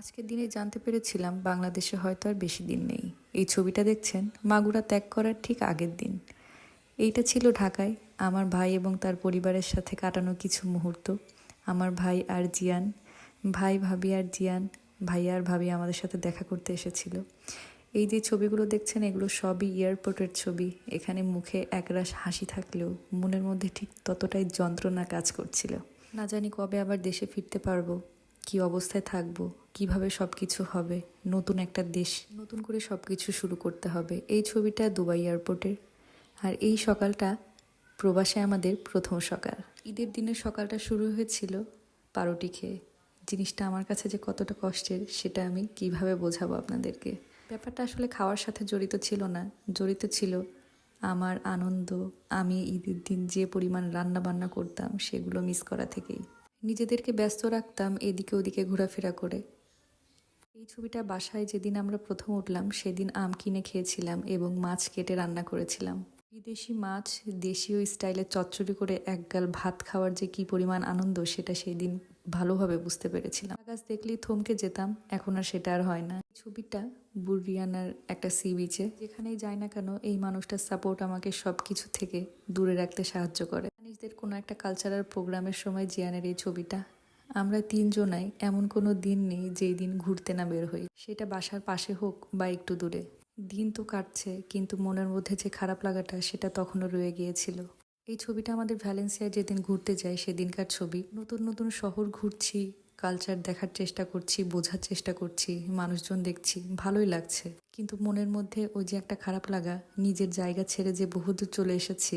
আজকের দিনে জানতে পেরেছিলাম বাংলাদেশে হয়তো আর বেশি দিন নেই। এই ছবিটা দেখছেন মাগুরা ত্যাগ করার ঠিক আগের দিন। এইটা ছিল ঢাকায়। আমার ভাই এবং তার পরিবারের সাথে কাটানো কিছু মুহূর্ত। আমার ভাই আর জিয়ান, ভাই ভাবি আর জিয়ান, ভাই আর ভাবি আমাদের সাথে দেখা করতে এসেছিল। এই যে ছবিগুলো দেখছেন, এগুলো সবই এয়ারপোর্টের ছবি। এখানে মুখে একরাশ হাসি থাকলেও মনের মধ্যে ঠিক ততটাই যন্ত্রণা কাজ করছিল। না জানি কবে আবার দেশে ফিরতে পারব। কি অবস্থায় থাকব, কীভাবে সব কিছু হবে, নতুন একটা দেশ, নতুন করে সব কিছু শুরু করতে হবে। এই ছবিটা দুবাই এয়ারপোর্টের। আর এই সকালটা প্রবাসে আমাদের প্রথম সকাল। ঈদের দিনের সকালটা শুরু হয়েছিল পারোটি খেয়ে। জিনিসটা আমার কাছে যে কতটা কষ্টের, সেটা আমি কীভাবে বোঝাবো আপনাদেরকে? ব্যাপারটা আসলে খাওয়ার সাথে জড়িত ছিল না। জড়িত ছিল আমার আনন্দ, আমি ঈদের দিন যে পরিমাণ রান্না বান্না করতাম, সেগুলো মিস করা থেকেই। নিজেদেরকে ব্যস্ত রাখতাম এদিকে ওদিকে ঘোরাফেরা করে। এই ছবিটা বাসায় যেদিন আমরা প্রথম উঠলাম, সেদিন আম কিনে খেয়েছিলাম এবং মাছ কেটে রান্না করেছিলাম। বিদেশি মাছ, দেশীয় স্টাইলে চচ্চড়ি করে একগাল ভাত খাওয়ার যে কি পরিমাণ আনন্দ, সেটা সেই দিন ভালোভাবে বুঝতে পেরেছিলাম। গাছ দেখলেই থমকে যেতাম, এখন আর সেটা আর হয় না। ছবিটা বুরিয়ানার একটা সি বিচে যেখানেই যাই না কেন এই মানুষটার সাপোর্ট আমাকে সব কিছু থেকে দূরে রাখতে সাহায্য করে। নিজেদের কোনো একটা কালচারাল প্রোগ্রামের সময় জিয়ানের এই ছবিটা। আমরা তিনজনাই এমন কোনো দিন নেই যেই দিন ঘুরতে না বের হই। সেটা বাসার পাশে হোক বা একটু দূরে। দিন তো কাটছে, কিন্তু মনের মধ্যে যে খারাপ লাগাটা সেটা তখনও রয়ে গিয়েছিল। এই ছবিটা আমাদের ভ্যালেন্সিয়ায় যেদিন ঘুরতে যাই সেদিনকার ছবি। নতুন নতুন শহর ঘুরছি কালচার দেখার চেষ্টা করছি, বোঝার চেষ্টা করছি, মানুষজন দেখছি, ভালোই লাগছে। কিন্তু মনের মধ্যে ওই যে একটা খারাপ লাগা, নিজের জায়গা ছেড়ে যে বহুদূর চলে এসেছি,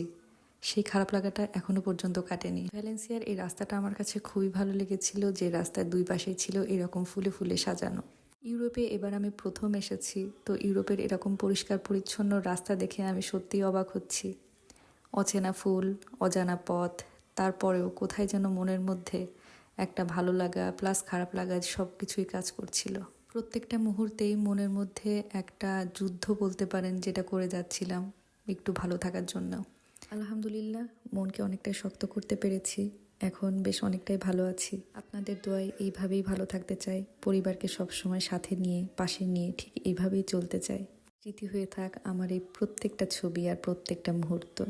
সেই খারাপ লাগাটা এখনও পর্যন্ত কাটেনি। ভ্যালেন্সিয়ার এই রাস্তাটা আমার কাছে খুবই ভালো লেগেছিল, যে রাস্তার দুই পাশেই ছিল এরকম ফুলে ফুলে সাজানো। ইউরোপে এবার আমি প্রথম এসেছি, তো ইউরোপের এরকম পরিষ্কার পরিচ্ছন্ন রাস্তা দেখে আমি সত্যিই অবাক হচ্ছি। অচেনা ফুল, অজানা পথ, তারপরেও কোথায় যেন মনের মধ্যে একটা ভালো লাগা প্লাস খারাপ লাগা সব কিছুই কাজ করছিল। প্রত্যেকটা মুহূর্তেই মনের মধ্যে একটা যুদ্ধ বলতে পারেন যেটা করে যাচ্ছিলাম একটু ভালো থাকার জন্য। আলহামদুলিল্লাহ, মনকে অনেকটাই শক্ত করতে পেরেছি। এখন বেশ অনেকটাই ভালো আছি। আপনাদের দোয়ায় এইভাবেই ভালো থাকতে চাই। পরিবারকে সবসময় সাথে নিয়ে, পাশে নিয়ে ঠিক এইভাবেই চলতে চাই। স্মৃতি হয়ে থাক আমার এই প্রত্যেকটা ছবি আর প্রত্যেকটা মুহূর্ত।